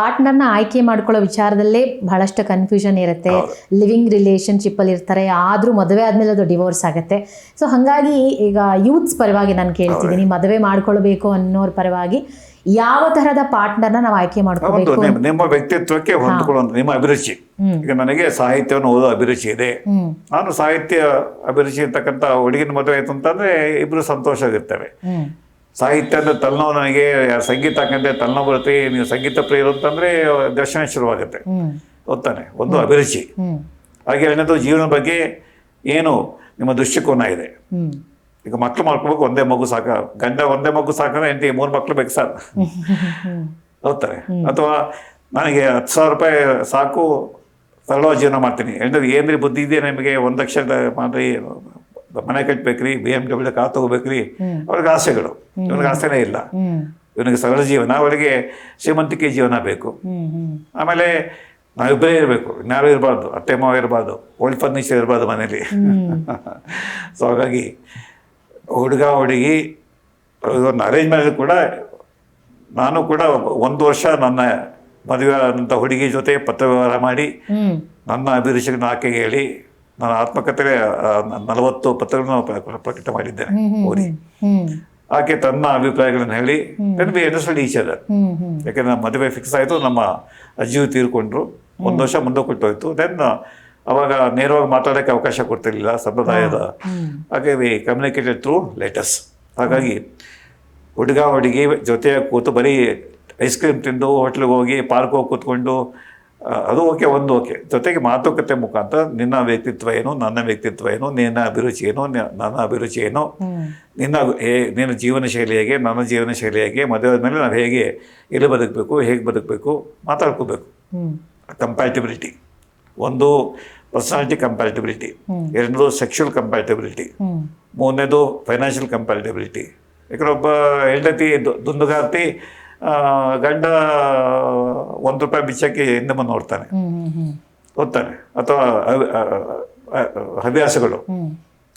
ಪಾರ್ಟ್ನರ್ನ ಆಯ್ಕೆ ಮಾಡ್ಕೊಳ್ಳೋ ವಿಚಾರದಲ್ಲೇ ಬಹಳಷ್ಟು ಕನ್ಫ್ಯೂಷನ್ ಇರುತ್ತೆ. ಲಿವಿಂಗ್ ರಿಲೇಶನ್ಶಿಪ್ ಅಲ್ಲಿ ಇರ್ತಾರೆ. ಆದ್ರೂ ಮದುವೆ ಆದ್ಮೇಲೆ ಅದು ಡಿವೋರ್ಸ್ ಆಗುತ್ತೆ. ಸೊ ಹಾಗಾಗಿ ಈಗ ಯೂತ್ಸ್ ಪರವಾಗಿ ನಾನು ಕೇಳ್ತಿದ್ದೀನಿ ಮದುವೆ ಮಾಡ್ಕೊಳ್ಬೇಕು ಅನ್ನೋರ ಪರವಾಗಿ ಯಾವ ತರಹದ ಪಾರ್ಟ್ನರ್ನ ನಾವು ಆಯ್ಕೆ ಮಾಡ್ಕೋಬೇಕು ನಿಮ್ಮ- ವ್ಯಕ್ತಿತ್ವಕ್ಕೆ ಹೊಂದ್ಕೊಳ್ಳುವಂತ ನಿಮ್ಮ ಅಭಿರುಚಿ. ಈಗ ನನಗೆ ಸಾಹಿತ್ಯವನ್ನು ಓದೋ ಅಭಿರುಚಿ ಇದೆ. ನಾನು ಸಾಹಿತ್ಯ ಅಭಿರುಚಿ ಇರ್ತಕ್ಕಂಥ ಹುಡುಗಿನ ಮದುವೆ ಆಯ್ತು ಅಂತಂದ್ರೆ ಇಬ್ರು ಸಂತೋಷ ಇರ್ತವೆ ಹ್ಮ್. ಸಾಹಿತ್ಯ ಅಂದರೆ ತಲೆನೋವು ನನಗೆ ಸಂಗೀತ ಹಾಕಂದ್ರೆ ತಲೆನೋವು ಬರುತ್ತೆ ನೀವು ಸಂಗೀತ ಪ್ರಿಯರು ಅಂತಂದ್ರೆ ದರ್ಶನ ಶುರುವಾಗುತ್ತೆ. ಓದ್ತಾನೆ ಗೊತ್ತಾನೆ ಒಂದು ಅಭಿರುಚಿ. ಹಾಗೆ ಎರಡನೇದು ಜೀವನ ಬಗ್ಗೆ ಏನು ನಿಮ್ಮ ದೃಷ್ಟಿಕೋನ ಇದೆ. ಈಗ ಮಕ್ಕಳು ಮಾಡ್ಕೋಬೇಕು ಒಂದೇ ಮಗು ಸಾಕ. ಗಂಡ ಒಂದೇ ಮಗು ಸಾಕಂದ್ರೆ ಎಂಟಿ ಮೂರು ಮಕ್ಕಳು ಬೇಕು ಸರ್ ಓದ್ತಾರೆ ಅಥವಾ ನನಗೆ ಹತ್ತು ಸಾವಿರ ರೂಪಾಯಿ ಸಾಕು ಸರಳವಾಗಿ ಜೀವನ ಮಾಡ್ತೀನಿ. ಏನಂದ್ರೆ ಏನ್ರಿ ಬುದ್ಧಿ ಇದೆಯಾ ನಿಮಗೆ? ಒಂದು ಲಕ್ಷ ಮಾಡ್ರಿ ಮನೆ ಕಟ್ಟಬೇಕ್ರಿ ಬಿ ಎಂ ಡಬ್ಲ್ಯೂ ಕಾರ್ ತಗೋಬೇಕ್ರಿ. ಅವ್ರಿಗೆ ಆಸೆಗಳು. ಇವ್ರಿಗೆ ಆಸೆನೇ ಇಲ್ಲ. ಇವನಿಗೆ ಸರಳ ಜೀವನ. ಅವಳಿಗೆ ಶ್ರೀಮಂತಿಕೆ ಜೀವನ ಬೇಕು. ಆಮೇಲೆ ನಾವಿಬ್ಬರೇ ಇರಬೇಕು. ಇನ್ಯಾರು ಇರಬಾರ್ದು. ಅತ್ತೆ ಮಾವ ಇರಬಾರ್ದು. ಓಲ್ಡ್ ಫರ್ನಿಚರ್ ಇರಬಾರ್ದು ಮನೇಲಿ. ಸೊ ಹಾಗಾಗಿ ಹುಡುಗ ಹುಡುಗಿ ಒಂದು ಅರೇಂಜ್ ಮ್ಯಾರೇಜ್ ಕೂಡ ನಾನು ಕೂಡ ಒಂದು ವರ್ಷ ನನ್ನ ಮದುವೆ ಆದಂಥ ಹುಡುಗಿ ಜೊತೆ ಪತ್ರ ವ್ಯವಹಾರ ಮಾಡಿ ನನ್ನ ಅಭಿರುಚಿಗೆ ಆಕೆಗೆ ಹೇಳಿ ನನ್ನ ಆತ್ಮಕಥೆ ನಲವತ್ತು ಪತ್ರಗಳನ್ನು ಪ್ರ- ಪ್ರಕಟ ಮಾಡಿದ್ದೇನೆ ಓದಿ. ಆಕೆ ತನ್ನ ಅಭಿಪ್ರಾಯಗಳನ್ನು ಹೇಳಿ then be understood each other ಯಾಕಂದ್ರೆ ನಮ್ಮ ಮದುವೆ ಫಿಕ್ಸ್ ಆಯಿತು ನಮ್ಮ ಅಜ್ಜಿಯು ತೀರ್ಕೊಂಡ್ರು. ಒಂದು ವರ್ಷ ಮುಂದೆ ಕೊಟ್ಟೋಯ್ತು ದೆನ್ ಅವಾಗ ನೇರವಾಗಿ ಮಾತಾಡೋಕ್ಕೆ ಅವಕಾಶ ಕೊಡ್ತಿರ್ಲಿಲ್ಲ ಸಂಪ್ರದಾಯದ. ಹಾಗೆ ವಿ ಕಮ್ಯುನಿಕೇಟೆಡ್ ಥ್ರೂ ಲೆಟರ್ಸ್ ಹಾಗಾಗಿ ಹುಡುಗ ಹುಡುಗಿ ಜೊತೆಯಾಗಿ ಕೂತು ಬರೀ ಐಸ್ ಕ್ರೀಮ್ ತಿಂದು ಹೋಟ್ಲಿಗೆ ಹೋಗಿ ಪಾರ್ಕ್ ಹೋಗಿ ಕೂತ್ಕೊಂಡು ಅದು ಓಕೆ ಒಂದು ಓಕೆ. ಜೊತೆಗೆ ಮಾತುಕತೆ ಮುಖಾಂತರ ನಿನ್ನ ವ್ಯಕ್ತಿತ್ವ ಏನು ನನ್ನ ವ್ಯಕ್ತಿತ್ವ ಏನು ನಿನ್ನ ಅಭಿರುಚಿ ಏನು ನನ್ನ ಅಭಿರುಚಿ ಏನು ನಿನ್ನ ಹೇ ನಿನ್ನ ಜೀವನ ಶೈಲಿ ಹೇಗೆ ನನ್ನ ಜೀವನ ಶೈಲಿ ಹೇಗೆ ಮದುವೆ ಆದಮೇಲೆ ನಾವು ಹೇಗೆ ಎಲ್ಲಿ ಬದುಕಬೇಕು ಹೇಗೆ ಬದುಕಬೇಕು ಮಾತಾಡ್ಕೋಬೇಕು. ಕಂಪ್ಯಾಟಿಬಿಲಿಟಿ ಒಂದು ಪರ್ಸನಾಲಿಟಿ ಕಂಪ್ಯಾಟಿಬಿಲಿಟಿ ಎರಡನೇದು ಸೆಕ್ಷುವಲ್ ಕಂಪ್ಯಾಟಿಬಿಲಿಟಿ ಮೂರನೇದು ಫೈನಾನ್ಷಿಯಲ್ ಕಂಪ್ಯಾಟಿಬಿಲಿಟಿ ಯಾಕಂದ್ರೆ ಒಬ್ಬ ಹೆಂಡತಿ ದುಂದುಗಾರ್ತಿ ಗಂಡ ಒಂದು ರೂಪಾಯಿ ಬಿಚ್ಚಕ್ಕೆ ಹಿಂದೆ ಮುಂದೆ ನೋಡ್ತಾನೆ ಓದ್ತಾನೆ. ಅಥವಾ ಹವ್ಯಾಸಗಳು.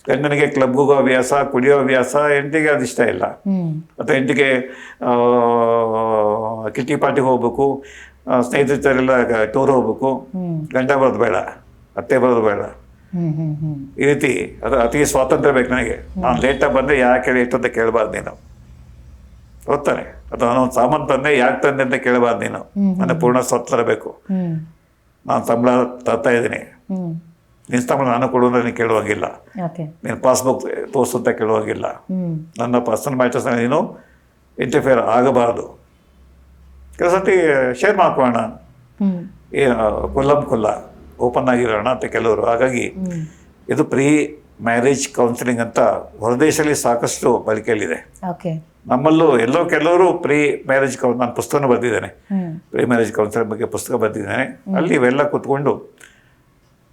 ಗಂಡನಿಗೆ ಕ್ಲಬ್ಗೆ ಹೋಗೋ ಹವ್ಯಾಸ ಕುಡಿಯೋ ಹವ್ಯಾಸ ಹೆಂಡತಿಗೆ ಅದು ಇಷ್ಟ ಇಲ್ಲ. ಅಥವಾ ಹೆಂಡಿಗೆ ಹೆಂಡತಿಗೆ ಕಿಟ್ಟಿ ಪಾರ್ಟಿಗೆ ಹೋಗ್ಬೇಕು ಸ್ನೇಹಿತರೆಲ್ಲ ಸ್ನೇಹಿತರ ಟೂರ್ ಹೋಗ್ಬೇಕು. ಗಂಡ ಬರೋದು ಬೇಡ ಅತ್ತೆ ಬರೋದು ಬೇಡ. ಈ ರೀತಿ ಅದು ಅತಿ ಸ್ವಾತಂತ್ರ್ಯ ಬೇಕು ನನಗೆ. ನಾನು ಲೇಟಾಗಿ ಬಂದರೆ ಯಾಕೆ ಲೇಟ್ ಅಂತ ಕೇಳಬಾರ್ದು ನೀನು. ಹೋಗ್ತಾನೆ ಅಥವಾ ನಾನು ಒಂದು ಸಾಮಾನು ತಂದೆ ಯಾಕೆ ತಂದೆ ಅಂತ ಕೇಳಬಾರ್ದು ನೀನು. ನನ್ನ ಪೂರ್ಣ ಸ್ವತ್ತರ ಬೇಕು. ನಾನು ಸಂಬಳ ತರ್ತಾ ಇದ್ದೀನಿ. ನಿನ್ನ ಸಂಬಳ ನಾನು ಕೊಡು ಅಂದ್ರೆ ನೀನು ಕೇಳುವಂಗಿಲ್ಲ. ನೀನು ಪಾಸ್ಬುಕ್ ತೋರಿಸು ಅಂತ ಕೇಳುವಂಗಿಲ್ಲ. ನನ್ನ ಪರ್ಸನಲ್ ಮ್ಯಾಟರ್ಸ್ ನೀನು ಇಂಟರ್ಫಿಯರ್ ಆಗಬಾರ್ದು. ಕೆಲವು ಸರ್ತಿ ಶೇರ್ ಮಾಡ್ಕೊಳ್ಳೋಣ ಕೊಲ್ಲಂ ಕೊಲ್ಲ ಓಪನ್ ಆಗಿರೋಣ ಅಂತ ಕೆಲವರು. ಹಾಗಾಗಿ ಇದು ಪ್ರೀ ಮ್ಯಾರೇಜ್ ಕೌನ್ಸಿಲಿಂಗ್ ಅಂತ ಹೊರದೇಶದಲ್ಲಿ ಸಾಕಷ್ಟು ಬಳಕೆಯಲ್ಲಿದೆ. ಓಕೆ. ನಮ್ಮಲ್ಲೂ ಎಲ್ಲೋ ಕೆಲವರು ಪ್ರೀ ಮ್ಯಾರೇಜ್ ಕೌನ್ ನಾನು ಪುಸ್ತಕನ ಬರೆದಿದ್ದೇನೆ. ಪ್ರೀ ಮ್ಯಾರೇಜ್ ಕೌನ್ಸಿಲ್ ಬಗ್ಗೆ ಪುಸ್ತಕ ಬರೆದಿದ್ದೇನೆ. ಅಲ್ಲಿ ಇವೆಲ್ಲ ಕೂತ್ಕೊಂಡು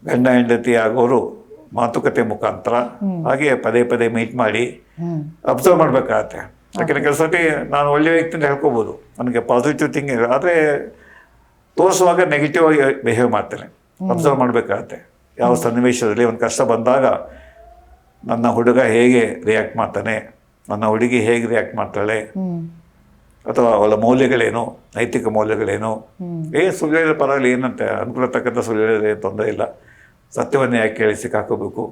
ಗಂಡ ಹೆಂಡತಿ ಆಗೋರು ಮಾತುಕತೆ ಮುಖಾಂತರ ಹಾಗೆ ಪದೇ ಪದೇ ಮೀಟ್ ಮಾಡಿ ಅಬ್ಸರ್ವ್ ಮಾಡಬೇಕಾಗತ್ತೆ. ಯಾಕೆಂದರೆ ಕೆಲಸ ನಾನು ಒಳ್ಳೆಯ ವ್ಯಕ್ತಿ ಅಂತ ಹೇಳ್ಕೊಬೋದು. ನನಗೆ ಪಾಸಿಟಿವ್ ಥಿಂಗ್ ಆದರೆ ತೋರಿಸುವಾಗ ನೆಗೆಟಿವ್ ಆಗಿ ಬಿಹೇವ್ ಮಾಡ್ತೇನೆ. ಅಬ್ಸರ್ವ್ ಮಾಡಬೇಕಾಗತ್ತೆ. ಯಾವ ಸನ್ನಿವೇಶದಲ್ಲಿ ಒಂದು ಕಷ್ಟ ಬಂದಾಗ ನನ್ನ ಹುಡುಗ ಹೇಗೆ ರಿಯಾಕ್ಟ್ ಮಾಡ್ತಾನೆ ನನ್ನ ಹುಡುಗಿ ಹೇಗೆ ರಿಯಾಕ್ಟ್ ಮಾಡ್ತಾಳೆ? ಅಥವಾ ಅವಳ ಮೌಲ್ಯಗಳೇನು? ನೈತಿಕ ಮೌಲ್ಯಗಳೇನು. ಏ ಸುಳ್ಳು ಪರವಾಗಿ ಪರವಾಗಿಲ್ಲ ಏನಂತೆ? ಅನುಕೂಲ ತಕ್ಕಂಥ ಸುಳ್ಳು ತೊಂದರೆ ಇಲ್ಲ. ಸತ್ಯವನ್ನೇ ಯಾಕೆ ಕೇಳಿ ಸಿಕ್ಕಾಕೋಬೇಕು?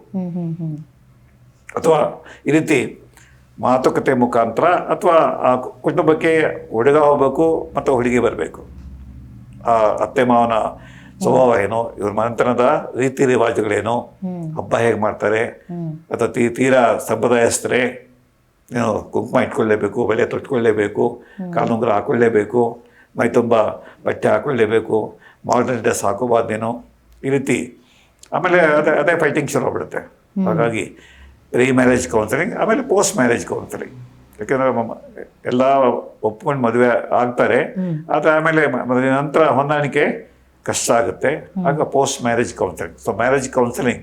ಅಥವಾ ಈ ರೀತಿ ಮಾತುಕತೆ ಮುಖಾಂತರ ಅಥವಾ ಆ ಕುಟುಂಬಕ್ಕೆ ಹುಡುಗ ಹೋಗ್ಬೇಕು ಮತ್ತು ಹುಡುಗಿ ಬರಬೇಕು. ಆ ಅತ್ತೆ ಮಾವನ ಸ್ವಭಾವ ಏನು? ಇವ್ರ ಮನೆತನದ ರೀತಿ ರಿವಾಜುಗಳೇನು. ಹಬ್ಬ ಹೇಗೆ ಮಾಡ್ತಾರೆ? ಅಥವಾ ತೀ ತೀರಾ ಸಂಪ್ರದಾಯಸ್ಥರೇ? ಕುಂಕುಮ ಇಟ್ಕೊಳ್ಳೇಬೇಕು ಬೆಲೆ ತೊಟ್ಕೊಳ್ಳೇಬೇಕು ಕಾಲುಂಗುರ ಹಾಕೊಳ್ಳೇಬೇಕು ಮೈ ತುಂಬ ಬಟ್ಟೆ ಹಾಕೊಳ್ಳೇಬೇಕು ಮಾಡರ್ನ್ ಡ್ರೆಸ್ ಹಾಕೋಬಾರ್ದೇನೋ ಈ ರೀತಿ. ಆಮೇಲೆ ಅದೇ ಅದೇ ಫೈಟಿಂಗ್ ಶುರು ಆಗ್ಬಿಡುತ್ತೆ. ಹಾಗಾಗಿ ರೀ ಮ್ಯಾರೇಜ್ ಕೌನ್ಸಿಲಿಂಗ್ ಆಮೇಲೆ ಪೋಸ್ಟ್ ಮ್ಯಾರೇಜ್ ಕೌನ್ಸಿಲಿಂಗ್ ಯಾಕೆಂದರೆ ಎಲ್ಲ ಒಪ್ಕೊಂಡು ಮದುವೆ ಆಗ್ತಾರೆ. ಆದರೆ ಆಮೇಲೆ ಮದುವೆ ನಂತರ ಹೊಂದಾಣಿಕೆ ಕಷ್ಟ ಆಗುತ್ತೆ. ಆಗ post marriage counselling so marriage counselling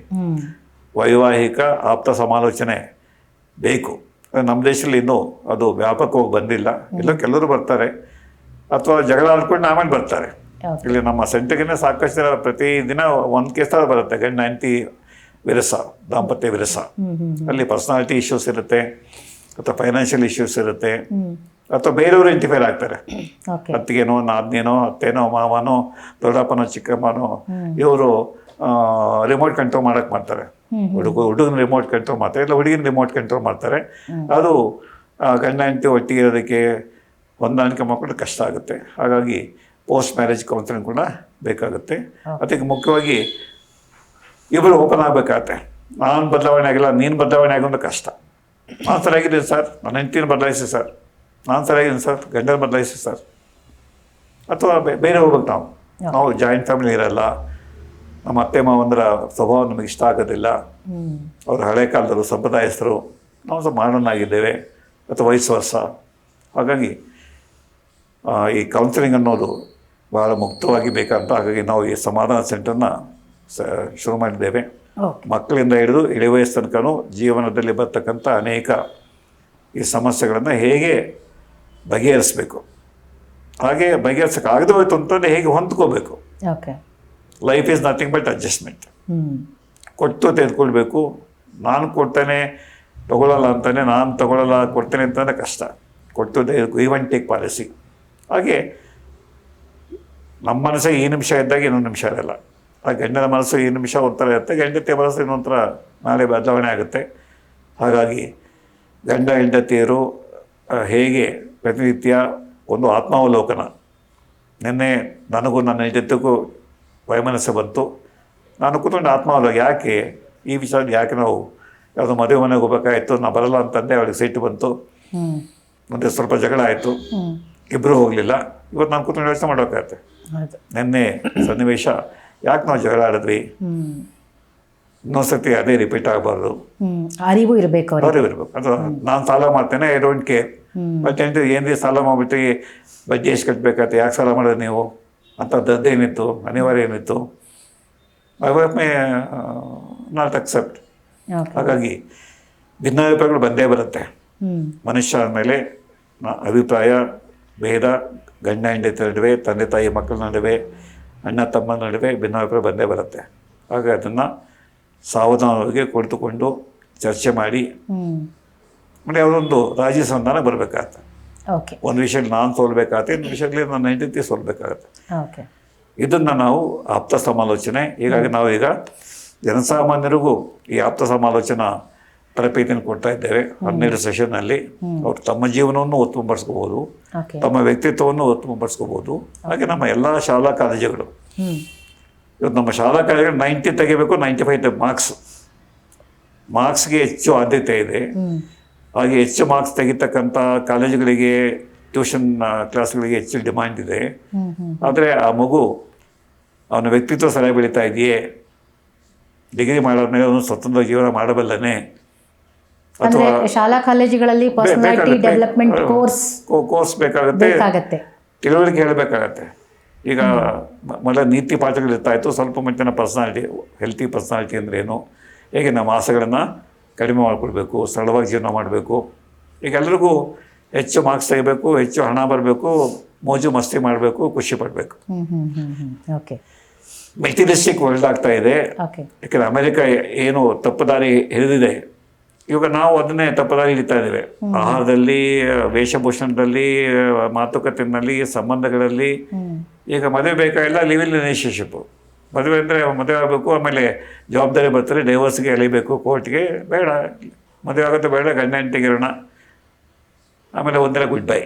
ವೈವಾಹಿಕ ಆಪ್ತ ಸಮಾಲೋಚನೆ ಬೇಕು. ನಮ್ಮ ದೇಶದಲ್ಲಿ ಇನ್ನೂ ಅದು ವ್ಯಾಪಕವಾಗಿ ಬಂದಿಲ್ಲ. ಇಲ್ಲ ಕೆಲವರು ಬರ್ತಾರೆ. ಅಥವಾ ಜಗಳ ಆಡ್ಕೊಂಡು ಆಮೇಲೆ ಬರ್ತಾರೆ. ಇಲ್ಲಿ ನಮ್ಮ ಸೆಂಟರ್ಗೆ ಸಾಕಷ್ಟು ಜನ ಪ್ರತಿದಿನ ಒಂದು ಕೇಸ್ ತರ ಬರುತ್ತೆ. ಗಂಡ ಹೆಂಡತಿ ವಿರಸ ದಾಂಪತ್ಯ ವಿರಸ. ಅಲ್ಲಿ ಪರ್ಸನಾಲಿಟಿ ಇಶ್ಯೂಸ್ ಇರುತ್ತೆ ಅಥವಾ ಫೈನಾನ್ಷಿಯಲ್ ಇಶ್ಯೂಸ್ ಇರುತ್ತೆ. ಅಥವಾ ಬೇರೆಯವರು ಐಡೆಂಟಿಫೈ ಆಗ್ತಾರೆ. ಅತ್ತಿಗೆನೋ ನಾದ್ನೇನೋ ಅತ್ತೇನೋ ಮಾವನೋ ದೊಡ್ಡಪ್ಪನೋ ಚಿಕ್ಕಮ್ಮನೋ ಇವರು ರಿಮೋಟ್ ಕಂಟ್ರೋಲ್ ಮಾಡಕ್ ಮಾಡ್ತಾರೆ. ಹುಡುಗ ಹುಡುಗನ ರಿಮೋಟ್ ಕಂಟ್ರೋಲ್ ಮಾಡ್ತಾರೆ ಇಲ್ಲ ಹುಡುಗಿನ ರಿಮೋಟ್ ಕಂಟ್ರೋಲ್ ಮಾಡ್ತಾರೆ. ಅದು ಗಂಡ ಹೆಂಡತಿ ಒಟ್ಟಿಗೆ ಇರೋದಕ್ಕೆ ಹೊಂದಾಣಿಕೆ ಮಾಡ್ಕೊಂಡು ಕಷ್ಟ ಆಗುತ್ತೆ. ಹಾಗಾಗಿ ಪೋಸ್ಟ್ ಮ್ಯಾರೇಜ್ ಕೌನ್ಸಿಲಿಂಗ್ ಕೂಡ ಬೇಕಾಗುತ್ತೆ. ಅದಕ್ಕೆ ಮುಖ್ಯವಾಗಿ ಇಬ್ಬರು ಓಪನ್ ಆಗಬೇಕಾಗತ್ತೆ. ನಾನು ಬದಲಾವಣೆ ಆಗಿಲ್ಲ ನೀನು ಬದಲಾವಣೆ ಆಗೋದು ಕಷ್ಟ. ನಾನು ಸರಿಯಾಗಿದ್ದೀನಿ ಸರ್ ನನ್ನ ಹೆಂಡತಿನ ಬದಲಾಯಿಸಿ ಸರ್. ನಾನು ಸರಿಯಾಗಿದ್ದೀನಿ ಸರ್ ಗಂಡನ ಬದಲಾಯಿಸಿ ಸರ್. ಅಥವಾ ಬೇರೆ ಹೋಗ್ಬೇಕು ನಾವು. ನಾವು ಜಾಯಿಂಟ್ ಫ್ಯಾಮಿಲಿ ಇರಲ್ಲ ನಮ್ಮ ಅತ್ತೆ ಮಾವಂದ್ರ ಸ್ವಭಾವ ನಮಗೆ ಇಷ್ಟ ಆಗೋದಿಲ್ಲ. ಅವ್ರ ಹಳೆ ಕಾಲದವರು ಸಂಪ್ರದಾಯಸ್ಥರು ನಾವು ಸಹ ಮಾಡರ್ನ್ ಆಗಿದ್ದೇವೆ ಅಥವಾ ವಯಸ್ಸು ವರ್ಷ ಹಾಗಾಗಿ ಈ ಕೌನ್ಸಿಲಿಂಗ್ ಅನ್ನೋದು ಭಾಳ ಮುಕ್ತವಾಗಿ ಬೇಕಂತ ಹಾಗಾಗಿ ನಾವು ಈ ಸಮಾಧಾನ ಸೆಂಟರ್ನ ಸ ಶುರು ಮಾಡಿದ್ದೇವೆ. ಮಕ್ಕಳಿಂದ ಹಿಡಿದು ಇಳಿ ವಯಸ್ಸು ತನಕನೂ ಜೀವನದಲ್ಲಿ ಬರ್ತಕ್ಕಂಥ ಅನೇಕ ಈ ಸಮಸ್ಯೆಗಳನ್ನು ಹೇಗೆ ಬಗೆಹರಿಸಬೇಕು. ಹಾಗೆ ಬಗೆಹರಿಸೋಕ್ಕಾಗದೇ ಹೋಯ್ತು ಅಂತಂದರೆ ಹೇಗೆ ಹೊಂದ್ಕೋಬೇಕು. Okay life is nothing but adjustment ಕೊಟ್ಟು ತೆಗೆದುಕೊಳ್ಬೇಕು. ನಾನು ಕೊಡ್ತಾನೆ, ತಗೊಳ್ಳಲ್ಲ ಅಂತಾನೆ ನಾನು ತಗೊಳ್ಳಲ್ಲ, ಕೊಡ್ತೇನೆ ಅಂತಂದರೆ ಕಷ್ಟ. ಕೊಟ್ಟು ಗಿವ್ ಆ್ಯಂಡ್ ಟೇಕ್ ಪಾಲಿಸಿ ಹಾಗೆ ನಮ್ಮ ಮನಸ್ಸಿಗೆ ಈ ನಿಮಿಷ ಇದ್ದಾಗ ಇನ್ನೊಂದು ನಿಮಿಷ ಇರಲ್ಲ. ಆ ಗಂಡನ ಮನಸ್ಸು ಈ ನಿಮಿಷ ಒಂಥರ ಇರುತ್ತೆ. ಗಂಡತಿಯ ಮನಸ್ಸು ಇನ್ನೊಂಥರ ನಾಳೆ ಬದಲಾವಣೆ ಆಗುತ್ತೆ. ಹಾಗಾಗಿ ಗಂಡ ಹೆಂಡತಿಯರು ಹೇಗೆ ಪ್ರತಿನಿತ್ಯ ಒಂದು ಆತ್ಮಾವಲೋಕನ. ನಿನ್ನೆ ನನಗೂ ನನ್ನ ಹೆಂಡತಿಗೂ ವೈಮನಸ್ಸು ಬಂತು. ನಾನು ಕೂತ್ಕೊಂಡು ಆತ್ಮಾವಲೋಕ ಯಾಕೆ ಈ ವಿಚಾರ ಯಾಕೆ ನಾವು ಯಾವುದೋ ಮದುವೆ ಮನೆಗೆ ಹೋಗ್ಬೇಕಾಯ್ತು ನಾ ಬರಲ್ಲ ಅಂತಂದೆ ಅವಳಿಗೆ ಸಿಟ್ಟು ಬಂತು. ಮುಂದೆ ಸ್ವಲ್ಪ ಜಗಳ ಆಯಿತು. ಇಬ್ಬರೂ ಹೋಗಲಿಲ್ಲ. ಇವತ್ತು ನಾನು ಕೂತ್ಕೊಂಡು ಯೋಚನೆ ಮಾಡಬೇಕಾಗತ್ತೆ. ನಿನ್ನೆ ಸನ್ನಿವೇಶ ಯಾಕೆ ನಾವು ಜಗಳ ಆಡಿದ್ವಿ? ಇನ್ನೊಂದು ಇನ್ನೊಂದ್ಸತಿ ಅದೇ ರಿಪೀಟ್ ಆಗಬಾರ್ದು. ಅರಿವು ಇರಬೇಕು ಅವ್ರಿಗೆ. ಇರಬೇಕು. ಅದು ನಾನು ಸಾಲ ಮಾಡ್ತೇನೆ ಐ ಡೋಂಟ್ ಕೇರ್ ಮತ್ತೆ ಬಟ್ ಏನ್ರಿ ಸಾಲ ಮಾಡ್ಬಿಟ್ಟು ಬಡ್ಡಿ ಎಷ್ಟು ಕಟ್ಟಬೇಕಾಯ್ತು ಯಾಕೆ ಸಾಲ ಮಾಡಿದ್ರೆ ನೀವು? ಅಂಥದ್ದೇನಿತ್ತು ಅನಿವಾರ್ಯ ಏನಿತ್ತು I wife my not accept ಹಾಗಾಗಿ ಭಿನ್ನಾಭಿಪ್ರಾಯಗಳು ಬಂದೇ ಬರುತ್ತೆ. ಮನುಷ್ಯ ಮೇಲೆ ಅಭಿಪ್ರಾಯ ಭೇದ ಗಂಡ ಹೆಂಡತಿ ನಡುವೆ ತಂದೆ ತಾಯಿ ಮಕ್ಕಳ ನಡುವೆ ಅಣ್ಣ ತಮ್ಮ ನಡುವೆ ಭಿನ್ನಾಭಿಪ್ರಾಯ ಬಂದೇ ಬರುತ್ತೆ. ಹಾಗೆ ಅದನ್ನು ಸಾವಧಾನವಾಗಿ ಕುಳಿತುಕೊಂಡು ಚರ್ಚೆ ಮಾಡಿ. ಮನೆ ಅವರೊಂದು ಯಾವುದೊಂದು ರಾಜಿ ಸಂಧಾನ ಬರಬೇಕಾಗತ್ತೆ. ಓಕೆ ಒಂದು ವಿಷಯದಲ್ಲಿ ನಾನು ಸೋಲ್ಬೇಕಾಗತ್ತೆ ಇನ್ನೊಂದು ವಿಷಯಕ್ಕೆ ನನ್ನ ಹೆಂಡತಿ ಸೋಲ್ಬೇಕಾಗತ್ತೆ. ಇದನ್ನ ನಾವು ಆಪ್ತ ಸಮಾಲೋಚನೆ ಹೀಗಾಗಿ ನಾವು ಈಗ ಜನಸಾಮಾನ್ಯರಿಗೂ ಈ ಆಪ್ತ ಸಮಾಲೋಚನಾ ತರಬೇತಿಯನ್ನು ಕೊಡ್ತಾ ಇದ್ದೇವೆ. ಹನ್ನೆರಡು ಸೆಷನ್ನಲ್ಲಿ ಅವರು ತಮ್ಮ ಜೀವನವನ್ನು ಉತ್ತಮಪಡಿಸ್ಕೋಬೋದು ತಮ್ಮ ವ್ಯಕ್ತಿತ್ವವನ್ನು ಉತ್ತಮಪಡಿಸ್ಕೋಬೋದು ಹಾಗೆ ನಮ್ಮ ಎಲ್ಲ ಶಾಲಾ ಕಾಲೇಜುಗಳು. ಇವತ್ತು ನಮ್ಮ ಶಾಲಾ ಕಾಲೇಜುಗಳು ನೈಂಟಿ ತೆಗಿಬೇಕು ನೈಂಟಿ ಫೈವ್ ಮಾರ್ಕ್ಸ್ ಮಾರ್ಕ್ಸ್ಗೆ ಹೆಚ್ಚು ಆದ್ಯತೆ ಇದೆ. ಹಾಗೆ ಹೆಚ್ಚು ಮಾರ್ಕ್ಸ್ ತೆಗಿತಕ್ಕಂಥ ಕಾಲೇಜುಗಳಿಗೆ ಟ್ಯೂಷನ್ ಕ್ಲಾಸ್ಗಳಿಗೆ ಹೆಚ್ಚು ಡಿಮ್ಯಾಂಡ್ ಇದೆ. ಆದರೆ ಆ ಮಗು ಅವನ ವ್ಯಕ್ತಿತ್ವ ಸರಿಯಾಗಿ ಬೆಳೀತಾ ಇದೆಯೇ? ಡಿಗ್ರಿ ಮಾಡಾದ್ಮೇಲೆ ಅವನು ಸ್ವತಂತ್ರ ಜೀವನ ಮಾಡಬಲ್ಲನೆ? ಅಥವಾ ಶಾಲಾ ಕಾಲೇಜುಗಳಲ್ಲಿ ಪರ್ಸನಾಲಿಟಿ. ಡೆವಲಪ್ಮೆಂಟ್ ಕೋರ್ಸ್ ಕೋರ್ಸ್ ಬೇಕಾಗುತ್ತೆ. ತಿಳುವಳಿಕೆ ಹೇಳಬೇಕಾಗತ್ತೆ. ಈಗ ಮೊದಲ ನೀತಿ ಪಾಠಗಳು ಇರ್ತಾ ಇತ್ತು. ಸ್ವಲ್ಪ ಮಟ್ಟಿನ ಪರ್ಸನಾಲಿಟಿ ಹೆಲ್ತಿ ಪರ್ಸನಾಲಿಟಿ ಅಂದ್ರೆ ಏನು? ಹೇಗೆ ನಮ್ಮ ಆಸೆಗಳನ್ನು ಕಡಿಮೆ ಮಾಡಿಕೊಡ್ಬೇಕು ಸರಳವಾಗಿ ಜೀವನ ಮಾಡಬೇಕು. ಈಗ ಎಲ್ಲರಿಗೂ ಹೆಚ್ಚು ಮಾರ್ಕ್ಸ್ ತೆಗಿಬೇಕು ಹೆಚ್ಚು ಹಣ ಬರಬೇಕು ಮೋಜು ಮಸ್ತಿ ಮಾಡಬೇಕು ಖುಷಿ ಪಡಬೇಕು. ಓಕೆ ಮೆಟೀರಿಯಲಿಸ್ಟಿಕ್ ವರ್ಲ್ಡ್ ಆಗ್ತಾ ಇದೆ. ಯಾಕಂದರೆ ಅಮೆರಿಕ ಏನು ತಪ್ಪುದಾರಿ ಹಿಡಿದಿದೆ. ಇವಾಗ ನಾವು ಅದನ್ನೇ ತಪ್ಪುದಾರಿ ಹಿಡಿತಾ ಇದ್ದೇವೆ. ಆಹಾರದಲ್ಲಿ ವೇಷಭೂಷಣದಲ್ಲಿ ಮಾತುಕತೆಯಲ್ಲಿ ಸಂಬಂಧಗಳಲ್ಲಿ. ಈಗ ಮದುವೆ ಬೇಕಾಗಿಲ್ಲ ಲಿವ್ ಇನ್ ರಿಲೇಷನ್ಶಿಪ್ಪು ಮದುವೆ ಅಂದರೆ ಮದುವೆ ಆಗಬೇಕು, ಆಮೇಲೆ ಜವಾಬ್ದಾರಿ ಬರ್ತಾರೆ ಡೈವರ್ಸ್ಗೆ ಎಳಿಬೇಕು ಕೋರ್ಟ್ಗೆ ಬೇಡ. ಮದುವೆ ಆಗುತ್ತೆ ಬೇಡ, ಗಂಡ ಹೆಂಡತಿಗೆ ಇರೋಣ. ಆಮೇಲೆ ಒಂದರ ಗುಡ್ ಬೈ